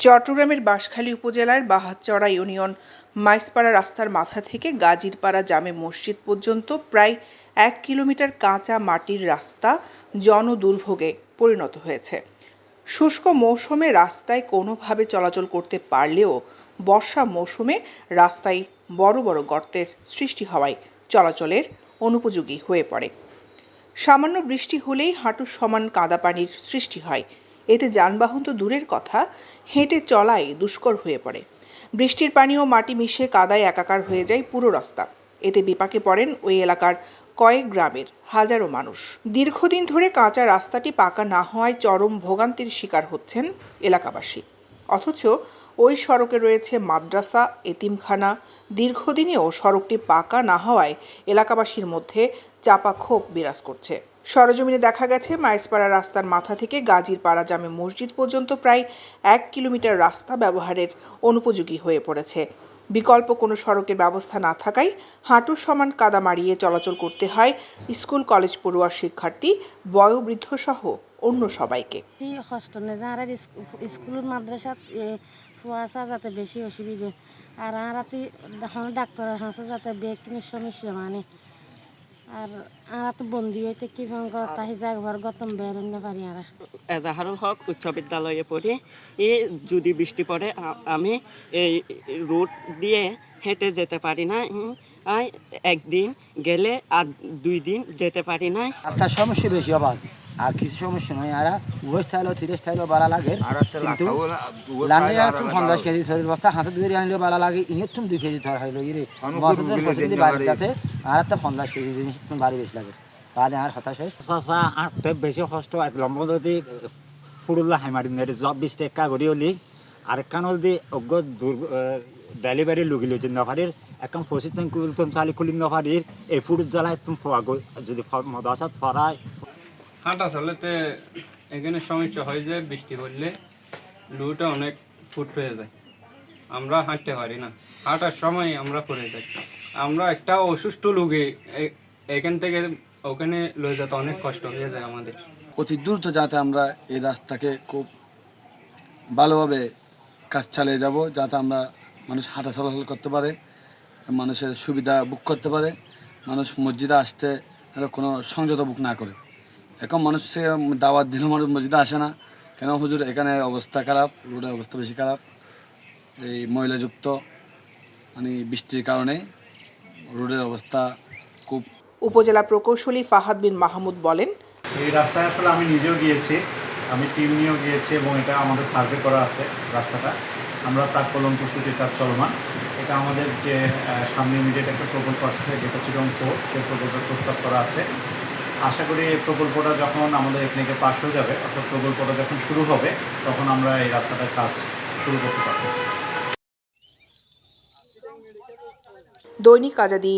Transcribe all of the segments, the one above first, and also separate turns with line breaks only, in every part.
চট্টগ্রামের বাঁশখালী উপজেলার বাহাতচড়া ইউনিয়ন মাইসপাড়া রাস্তার মাথা থেকে গাজীরপাড়া জামে মসজিদ পর্যন্ত প্রায় এক কিলোমিটার কাঁচা মাটির রাস্তা জনদুর্ভোগে পরিণত হয়েছে। শুষ্ক মৌসুমে রাস্তায় কোনোভাবে চলাচল করতে পারলেও বর্ষা মৌসুমে রাস্তায় বড় বড় গর্তের সৃষ্টি হওয়ায় চলাচলের অনুপযোগী হয়ে পড়ে। সামান্য বৃষ্টি হলেই হাঁটু সমান কাদা পানির সৃষ্টি হয়। এতে যানবাহন তো দূরের কথা, হেঁটে চলাই দুষ্কর হয়ে পড়ে। বৃষ্টির পানি ও মাটি মিশে কাদায় একাকার হয়ে যায় পুরো রাস্তা। এতে বিপাকে পড়েন ওই এলাকার কয়েক গ্রামের হাজারো মানুষ। দীর্ঘদিন ধরে কাঁচা রাস্তাটি পাকা না হওয়ায় চরম ভোগান্তির শিকার হচ্ছেন এলাকাবাসী। অথচ ওই সড়কে রয়েছে মাদ্রাসা, এতিমখানা। দীর্ঘদিনেও সড়কটি পাকা না হওয়ায় এলাকাবাসীর মধ্যে চাপা ক্ষোভ বিরাজ করছে। সরজমিনে দেখা গেছে মাইসপাড়া রাস্তার মাথা থেকে গাজীর পাড়া জামে মসজিদ পর্যন্ত প্রায় এক কিলোমিটার রাস্তা ব্যবহারের অনুপযোগী হয়ে পড়েছে। বিকল্প কোনো সড়কের ব্যবস্থা না থাকায় হাঁটুর সমান কাদা মাড়িয়ে চলাচল করতে হয় স্কুল, কলেজ পড়ুয়া শিক্ষার্থী, বয়োবৃদ্ধ সহ অন্য সবাইকে।
স্কুল মাদ্রাসা ফুয়াশা যাতে বেশি অসুবিধে। আর এখন ডাক্তার হাসা যাতে বেগ সমস্যা মানে আর আরা তো বন্দি হইতে কি তাহি জাগবার গতম বেরোতে পারি আর।
এজাহারুল হক উচ্চ বিদ্যালয়ে পড়ি। এ যদি বৃষ্টি পড়ে আমি এই রোড দিয়ে হেঁটে যেতে পারি না। একদিন গেলে আর দুই দিন যেতে পারি না।
আপনার সমস্যা বেশি আর কিছু সমস্যা নয় আর উভয় স্থাইলেও তিরিশ স্থাইলেও বাড়া লাগে। কিন্তু লান্ডে তুমি পঞ্চাশ কেজি শরীর বস্তা হাতে ধরে আনলেও বাড়া লাগে ইনি তুমি দুই কেজি ধর হইল ইরে। মশলাদের পছন্দ বাড়ি। যাতে আর একটা পঞ্চাশ কেজি জিনিস তুমি বাড়ি বেশি লাগে। তাহলে আর হতাশ হয়েছে
চাচা আঁটতে বেছি কষ্ট এক লম্ব যদি ফুৰুলা হাইমাৰি নেৰি জব বিছ টেকা কৰি হ'লি আৰু কাণ হ'ল দি অজ্ঞ লুগিলো যদি নভাৰিৰ একদম ফচি তুমি চালি খুলি নভাৰিৰ এই ফুৰুত জ্বালাই তুমি ফোৱা গৈ যদি মদাসাত ফৰাই
হাঁটা চালাতে এখানে সমস্যা হয় যে বৃষ্টি পড়লে লুটা অনেক ফুট হয়ে যায়। আমরা হাঁটতে পারি না। হাঁটার সময় আমরা পড়ে যাই। আমরা একটা অসুস্থ লোকে এখান থেকে ওখানে লয়ে যেতে অনেক কষ্ট হয়ে যায় আমাদের।
অতি দ্রুত যাতে আমরা এই রাস্তাকে খুব ভালোভাবে কাজ চালিয়ে যাব, যাতে আমরা মানুষ হাঁটা চলাচল করতে পারে, মানুষের সুবিধা বুক করতে পারে, মানুষ মসজিদে আসতে কোনো সংযত বুক না করে। এখন মানুষকে দাওয়াত দিলেও মানুষ মসজিদে আসে না। কেন হুজুর? এখানে অবস্থা খারাপ রোডের অবস্থা বেশি খারাপ। এই ময়লাযুক্ত মানে বৃষ্টির কারণে রোডের অবস্থা খুব
উপজেলা প্রকৌশলী ফাহাদ বিন মাহমুদ বলেন
এই রাস্তায় আসলে আমি নিজেও গিয়েছি। আমি টিম নিয়েও গিয়েছি এবং এটা আমাদের সার্ভে করা আছে রাস্তাটা। আমরা তার কলম প্রস্তুতির কাজ চলমান। এটা আমাদের যে সামনে ইমিডিয়েট একটা প্রকল্প আসছে যেটা চিরং ফোর সেই প্রকল্পের প্রস্তাব করা আছে। আশা করি এই প্রকল্পটা যখন আমাদের এখানে পাশ হয়ে যাবে, অর্থাৎ প্রকল্পটা যখন শুরু হবে, তখন আমরা এই রাস্তাটার কাজ শুরু করতে পারব।
দৈনিক আজাদি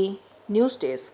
নিউজ ডেস্ক।